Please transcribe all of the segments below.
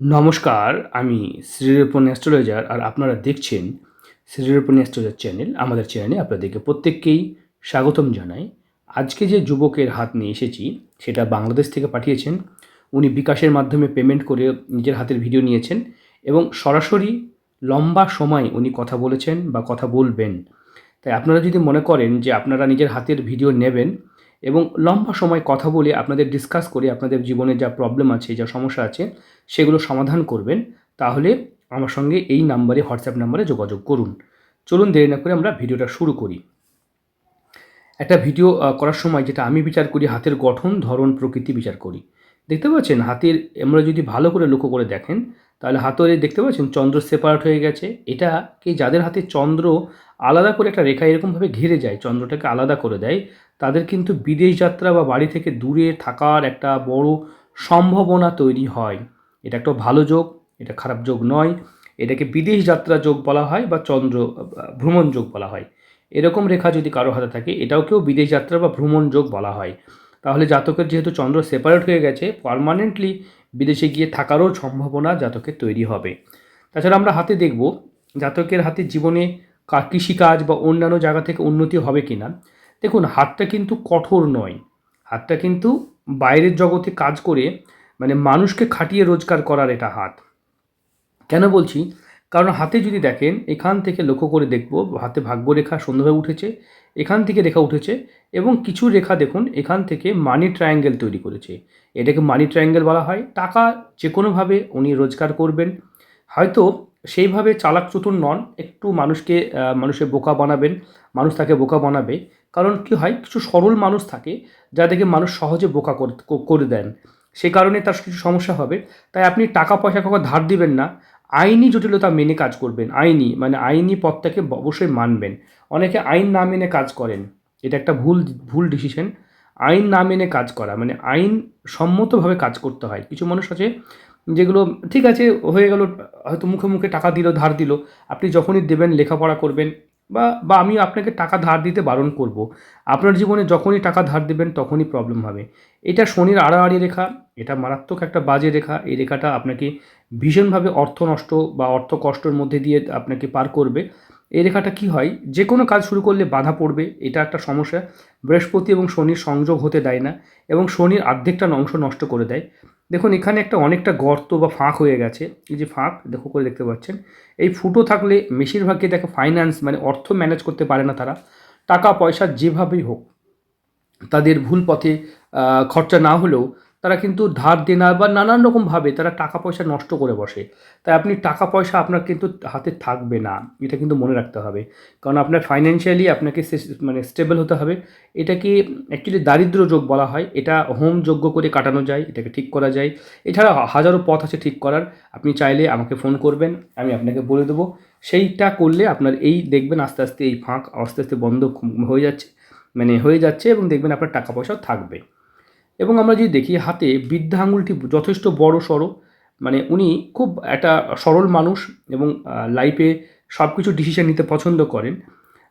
নমস্কার, আমি শ্রীরূপন অ্যাস্ট্রোলজার আর আপনারা দেখছেন শ্রীরূপন অ্যাস্ট্রোলজার চ্যানেল, আমাদের চ্যানেলে আপনাদেরকে প্রত্যেককেই স্বাগতম জানাই। আজকে যে যুবকের হাত নিয়ে এসেছি, সেটা বাংলাদেশ থেকে পাঠিয়েছেন। উনি বিকাশের মাধ্যমে পেমেন্ট করে নিজের হাতের ভিডিও নিয়েছেন এবং সরাসরি লম্বা সময় উনি কথা বলেছেন বা কথা বলবেন। তাই আপনারা যদি মনে করেন যে আপনারা নিজের হাতের ভিডিও নেবেন এবং লম্বা সময় কথা বলে আপনাদের ডিসকাস করে আপনাদের জীবনে যা প্রবলেম আছে, যা সমস্যা আছে, সেগুলো সমাধান করবেন। তাহলে আমার সঙ্গে এই নাম্বারে হোয়াটসঅ্যাপ নাম্বারে যোগাযোগ করুন। চলুন দেরি না করে আমরা ভিডিওটা শুরু করি। একটা ভিডিও করার সময় যেটা আমি বিচার করি, হাতের গঠন, ধরন, প্রকৃতি বিচার করি। দেখতে পাচ্ছেন? হাতের, আমরা যদি ভালো করে লক্ষ্য করে দেখেন, তাহলে হাতের, দেখতে পাচ্ছেন? চন্দ্র সেপারেট হয়ে গেছে। এটা কি? যাদের হাতে চন্দ্র আলাদা করে একটা রেখা এরকমভাবে ঘিরে যায়, চন্দ্রটাকে আলাদা করে দেয়, তাদের কিন্তু বিদেশ যাত্রা বা বাড়ি থেকে দূরে থাকার একটা বড় সম্ভাবনা তৈরি হয়। এটা একটা ভালো যোগ, এটা খারাপ যোগ নয়। এটাকে বিদেশ যাত্রা যোগ বলা হয় বা চন্দ্র, ভ্রমণ যোগ বলা হয়। এরকম রেখা যদি কারও হাতে থাকে, এটাও কেউ বিদেশ যাত্রা বা ভ্রমণ যোগ বলা হয়। তাহলে জাতকের যেহেতু চন্দ্র সেপারেট হয়ে গেছে পার্মানেন্টলি বিদেশে গিয়ে থাকারও সম্ভাবনা জাতকের তৈরি হবে। তাছাড়া আমরা হাতে দেখব, জাতকের হাতে জীবনে কৃষিকাজ বা অন্যান্য জায়গা থেকে উন্নতি হবে কি না দেখুন, হাতটা কিন্তু কঠোর নয়। হাতটা কিন্তু বাইরের জগতে কাজ করে মানে মানুষকে খাটিয়ে রোজগার করার এটা হাত। কেন বলছি? কারণ হাতে যদি দেখেন, এখান থেকে লক্ষ্য করে দেখব, হাতে ভাগ্য ভাগ্যরেখা সুন্দরভাবে উঠেছে, এখান থেকে রেখা উঠেছে এবং কিছু রেখা দেখুন, এখান থেকে মানি ট্রায়াঙ্গেল তৈরি করেছে। এটাকে মানি ট্রায়াঙ্গেল বলা হয়। টাকা যে কোনোভাবে উনি রোজগার করবেন। হয়তো সেইভাবে চালাক চতুর নন, একটু মানুষকে মানুষের বোকা বানাবেন, মানুষ তাকে বোকা বানাবে। কারণ কি হয়, কিছু সরল মানুষ থাকে যাদেরকে মানুষ সহজে বোকা করে- দেন। সে কারণে তার কিছু সমস্যা হবে। তাই আপনি টাকা পয়সা কখনো ধার দিবেন না। আইনি জটিলতা মেনে কাজ করবেন, আইনি মানে আইনি পথটাকে অবশ্যই মানবেন। অনেকে আইন না মেনে কাজ করেন। এটা একটা ভুল ভুল ডিসিশন আইন না মেনে কাজ করা মানে আইন সম্মতভাবে কাজ করতে হয়। কিছু মানুষ আছে যেগুলো, ঠিক আছে, হয়ে গেল, হয়তো মুখে মুখে টাকা দিল, ধার দিল, আপনি যখনই দেবেন, লেখাপড়া করবেন বা বা আমি আপনাকে টাকা ধার দিতে বারণ করব। আপনার জীবনে যখনই টাকা ধার দেবেন, তখনই প্রবলেম হবে। এটা শনির আড়াআড়ি রেখা, এটা মারাত্মক একটা বাজে রেখা। এই রেখাটা আপনাকে ভীষণভাবে অর্থ নষ্ট বা অর্থ কষ্টের মধ্যে দিয়ে আপনাকে পার করবে। এই রেখাটা কি হয়? যে কোনো কাজ শুরু করলে বাধা পড়বে, এটা একটা সমস্যা। বৃহস্পতি এবং শনির সংযোগ হতে দেয় না এবং শনির অর্ধেকটা অংশ নষ্ট করে দেয়। দেখুন, এখানে একটা অনেকটা গর্ত বা ফাঁক হয়ে গেছে। এই যে ফাঁক, দেখো করে দেখতে পাচ্ছেন। এই ফুটো থাকলে বেশিরভাগই দেখে ফাইন্যান্স মানে অর্থ ম্যানেজ করতে পারে না তারা। টাকা, পয়সা যেভাবেই হোক, তাদের ভুল পথে খরচা না হলেও তারা কিন্তু ধার দেনা বা নানান রকমভাবে তারা টাকা পয়সা নষ্ট করে বসে। তাই আপনি টাকা পয়সা আপনার কিন্তু হাতে থাকবে না। এটা কিন্তু মনে রাখতে হবে। কারণ আপনার ফাইন্যান্সিয়ালি আপনাকে মানে স্টেবল হতে হবে। এটাকে অ্যাকচুয়ালি দারিদ্র যোগ বলা হয়। এটা হোম যোগ্য করে কাটানো যায়, এটাকে ঠিক করা যায়। এছাড়া হাজারো পথ আছে ঠিক করার। আপনি চাইলে আমাকে ফোন করবেন, আমি আপনাকে বলে দেবো। সেইটা করলে আপনার এই দেখবেন আস্তে আস্তে এই ফাঁক আস্তে আস্তে বন্ধ হয়ে যাচ্ছে মানে হয়ে যাচ্ছে এবং দেখবেন আপনার টাকা পয়সাও থাকবে। এবং আমরা যদি দেখি হাতে বৃদ্ধা আঙুলটি যথেষ্ট বড় সড়ো মানে উনি খুব একটা সরল মানুষ এবং লাইফে সব কিছু ডিসিশন নিতে পছন্দ করেন।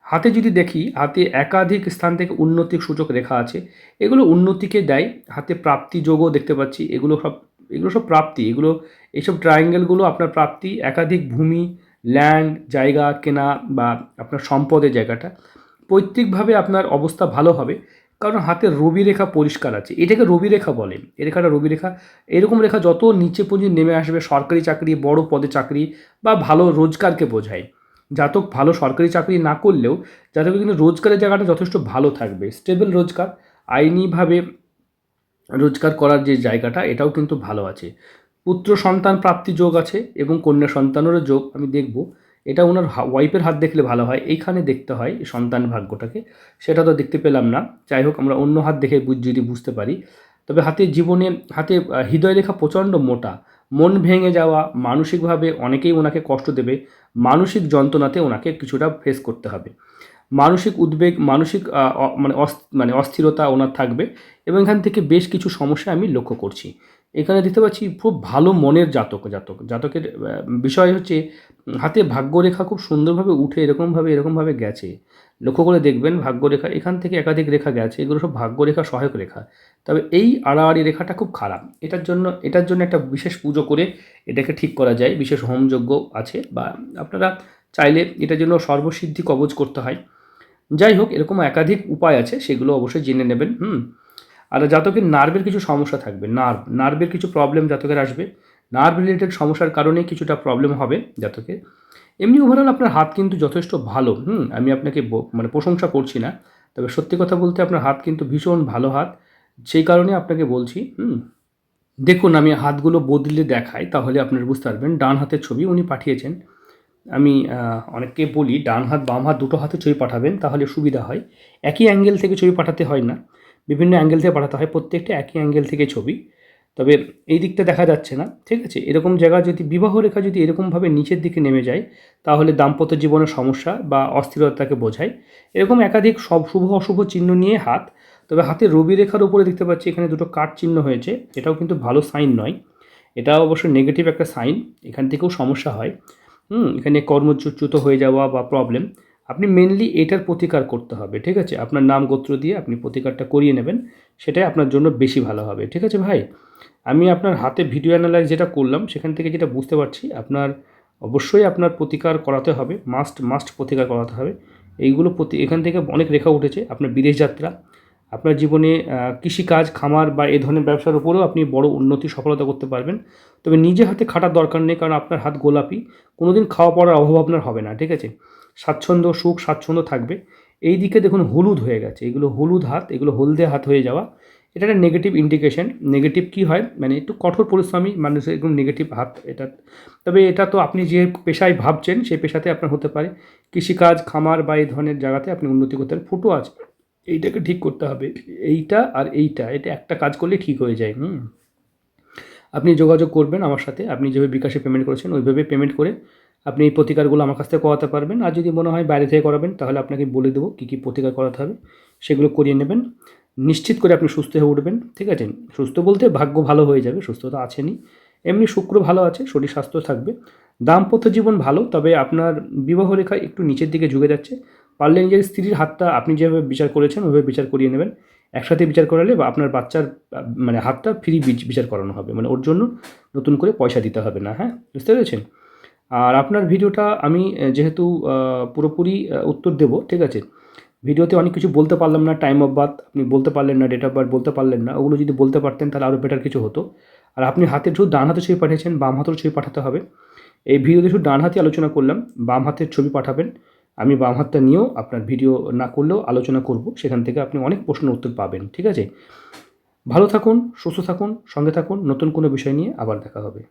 হাতে যদি দেখি, হাতে একাধিক স্থান থেকে উন্নতির সূচক রেখা আছে। এগুলো উন্নতিকে দেয়, হাতে প্রাপ্তি যোগও দেখতে পাচ্ছি। এগুলো সব এগুলো সব প্রাপ্তি। এগুলো, এইসব ট্রায়াঙ্গেলগুলো আপনার প্রাপ্তি, একাধিক ভূমি ল্যান্ড জায়গা, কেনা বা আপনার সম্পদের জায়গাটা। পৈতৃকভাবে আপনার অবস্থা ভালো হবে। কারণ হাতে রবি রেখা পরিষ্কার আছে। এটাকে রবি রেখা বলে। এই রেখাটা রবি রেখা এরকম রেখা যত নিচে পর্যন্ত নেমে আসবে, সরকারি চাকরি, বড় পদে চাকরি বা ভালো রোজগারকে বোঝায়। জাতক ভালো সরকারি চাকরি না করলেও জাতকের কিন্তু রোজগারের জায়গাটা যথেষ্ট ভালো থাকবে। স্টেবল রোজগার, আইনিভাবে রোজগার করার যে জায়গাটা, এটাও কিন্তু ভালো আছে। পুত্র সন্তান প্রাপ্তি যোগ আছে এবং কন্যা সন্তানেরও যোগ আমি দেখব। এটা ওনার ওয়াইফের হাত দেখলে ভালো হয়। এইখানে দেখতে হয় সন্তান ভাগ্যটাকে। সেটা তো দেখতে পেলাম না। যাই হোক, আমরা অন্য হাত দেখে যদি বুঝতে পারি। তবে হাতে জীবনে, হাতে হৃদয় লেখা প্রচণ্ড মোটা। মন ভেঙে যাওয়া, মানসিকভাবে অনেকেই ওনাকে কষ্ট দেবে। মানসিক যন্ত্রণাতে ওনাকে কিছুটা ফেস করতে হবে। মানসিক উদ্বেগ, মানসিক মানে মানে অস্থিরতা ওনার থাকবে। এবং এখান থেকে বেশ কিছু সমস্যা আমি লক্ষ্য করছি। এখানে দেখতে পাচ্ছি খুব ভালো মনের জাতক জাতক। জাতকের বিষয় হচ্ছে, হাতে ভাগ্যরেখা খুব সুন্দরভাবে উঠে এরকমভাবে এরকমভাবে গেছে। লক্ষ্য করে দেখবেন, ভাগ্যরেখা, এখান থেকে একাধিক রেখা গেছে, এগুলো সব ভাগ্যরেখা, সহায়ক রেখা। তবে এই আড়াআড়ি রেখাটা খুব খারাপ। এটার জন্য এটার জন্য একটা বিশেষ পুজো করে এটাকে ঠিক করা যায়। বিশেষ হোমযজ্ঞ আছে বা আপনারা চাইলে এটার জন্য সর্বসিদ্ধি কবচ করতে হয়। যাই হোক, এরকম একাধিক উপায় আছে, সেগুলো অবশ্যই জেনে নেবেন। হুম। আর জাতকের নার্ভের কিছু সমস্যা থাকবে নার্ভ নার্ভের কিছু প্রবলেম জাতকের আসবে। নার্ভ রিলেটেড সমস্যার কারণে কিছুটা প্রবলেম হবে জাতকের। এমনি ওভারঅল আপনার হাত কিন্তু যথেষ্ট ভালো, হুম, আমি আপনাকে মানে প্রশংসা করছি না, তবে সত্যি কথা বলতে আপনার হাত কিন্তু ভীষণ ভালো হাত। সেই কারণে আপনাকে বলছি, হুম, দেখুন আমি হাতগুলো বদলে দেখাই, তাহলে আপনারা বুঝতে পারবেন, ডান হাতের ছবি উনি পাঠিয়েছেন। আমি অনেককে বলি, ডান হাত, বাম হাত দুটো হাতে ছবি পাঠাবেন, তাহলে সুবিধা হয়। একই অ্যাঙ্গেল থেকে ছবি পাঠাতে হয় না। বিভিন্ন অ্যাঙ্গেল থেকে পাঠাতে হয়, প্রত্যেকটা একই অ্যাঙ্গেল থেকে ছবি। তবে এই দিকটা দেখা যাচ্ছে না, ঠিক আছে? এরকম জায়গা যদি, বিবাহ রেখা যদি এরকমভাবে নিচের দিকে নেমে যায়, তাহলে দাম্পত্য জীবনের সমস্যা বা অস্থিরতাকে বোঝায়। এরকম একাধিক সব শুভ অশুভ চিহ্ন নিয়ে হাত, তবে হাতে রবি রেখার উপরে দেখতে পাচ্ছি এখানে দুটো কাট চিহ্ন হয়েছে, এটাও কিন্তু ভালো সাইন নয়। এটাও অবশ্য নেগেটিভ একটা সাইন এখান থেকেও সমস্যা হয়। হুম, এখানে কর্মচ্যুত হয়ে যাওয়া বা প্রবলেম আপনি মেনলি এটার প্রতিকার করতে হবে, ঠিক আছে? আপনার নাম গোত্র দিয়ে আপনি প্রতিকারটা করিয়ে নেবেন, সেটাই আপনার জন্য বেশি ভালো হবে, ঠিক আছে ভাই? আমি আপনার হাতে ভিডিও অ্যানালাইজ যেটা করলাম, সেখান থেকে যেটা বুঝতে পারছি, আপনার অবশ্যই আপনার প্রতিকার করাতে হবে মাস্ট মাস্ট প্রতিকার করাতে হবে। এইগুলো প্রতি, এখান থেকে অনেক রেখা উঠেছে, আপনার বিদেশ যাত্রা, আপনার জীবনে কৃষিকাজ, খামার বা এ ধরনের ব্যবসার উপরেও আপনি বড় উন্নতি, সফলতা করতে পারবেন। তবে নিজে হাতে খাটার দরকার নেই, কারণ আপনার হাত গোলাপি, কোনোদিন খাওয়া পড়ার অভাব আপনার হবে না, ঠিক আছে? স্বাচ্ছন্দ্য, সুখ, স্বাচ্ছন্দ্য থাকবে। এই দিকে দেখুন হলুদ হয়ে গেছে। এগুলো হলুদ হাত, এগুলো হলদে হাত হয়ে যাওয়া। এটা একটা নেগেটিভ ইন্ডিকেশন নেগেটিভ কী হয়? মানে একটু কঠোর পরিশ্রমী মানুষের একদম নেগেটিভ হাত, এটা। তবে এটা তো আপনি যে পেশায় ভাবছেন, সেই পেশাতে আপনার হতে পারে। কৃষিকাজ, খামার বা এই ধরনের জায়গাতে আপনি উন্নতি করতে পারেন। ফুটো আছে। এইটাকে ঠিক করতে হবে। এইটা আর এইটা, এটা একটা কাজ করলে ঠিক হয়ে যায়। হুম। আপনি যোগাযোগ করবেন আমার সাথে। আপনি যেভাবে বিকাশে পেমেন্ট করেছেন, ওইভাবে পেমেন্ট করে আপনি এই প্রতিকারগুলো আমার কাছ থেকে করাতে পারবেন। আর যদি মনে হয় বাইরে থেকে করাবেন, তাহলে আপনাকে বলে দেবো কী কী প্রতিকার করাতে হবে। সেগুলো করিয়ে নেবেন। নিশ্চিত করে আপনি সুস্থ হয়ে উঠবেন, ঠিক আছে? সুস্থ বলতে ভাগ্য ভালো হয়ে যাবে, সুস্থতা আছেনই। এমনি শুক্র ভালো আছে, শরীর স্বাস্থ্য থাকবে। দাম্পত্য জীবন ভালো, তবে আপনার বিবাহ রেখা একটু নিচের দিকে ঝুঁকে যাচ্ছে। পারলে নিজের স্ত্রীর হাতটা আপনি যেভাবে বিচার করেছেন ওইভাবে বিচার করিয়ে নেবেন। একসাথে বিচার করালে বা আপনার বাচ্চার মানে হাতটা ফ্রি বিচার করানো হবে। মানে ওর জন্য নতুন করে পয়সা দিতে হবে না হ্যাঁ? বুঝতে পেরেছেন? আর আপনার ভিডিওটা আমি যেহেতু পুরোপুরি উত্তর দেব, ঠিক আছে? ভিডিওতে অনেক কিছু বলতে পারলাম না টাইম অফ বার্থ আপনি বলতে পারলেন না ডেট অফ বার্থ বলতে পারলেন না, ওগুলো যদি বলতে পারতেন তাহলে আরও বেটার কিছু হতো। আর আপনি হাতের শুধু ডান হাতে ছবি পাঠিয়েছেন, বাম হাতের ছবি পাঠাতে হবে। এই ভিডিওতে শুধু ডান হাতে আলোচনা করলাম, বাম হাতের ছবি পাঠাবেন। আমি বাম হাতটা নিয়েও আপনার ভিডিও না করলেও আলোচনা করব, সেখান থেকে আপনি অনেক প্রশ্নের উত্তর পাবেন, ঠিক আছে? ভালো থাকুন, সুস্থ থাকুন, সঙ্গে থাকুন, নতুন কোনো বিষয় নিয়ে আবার দেখা হবে।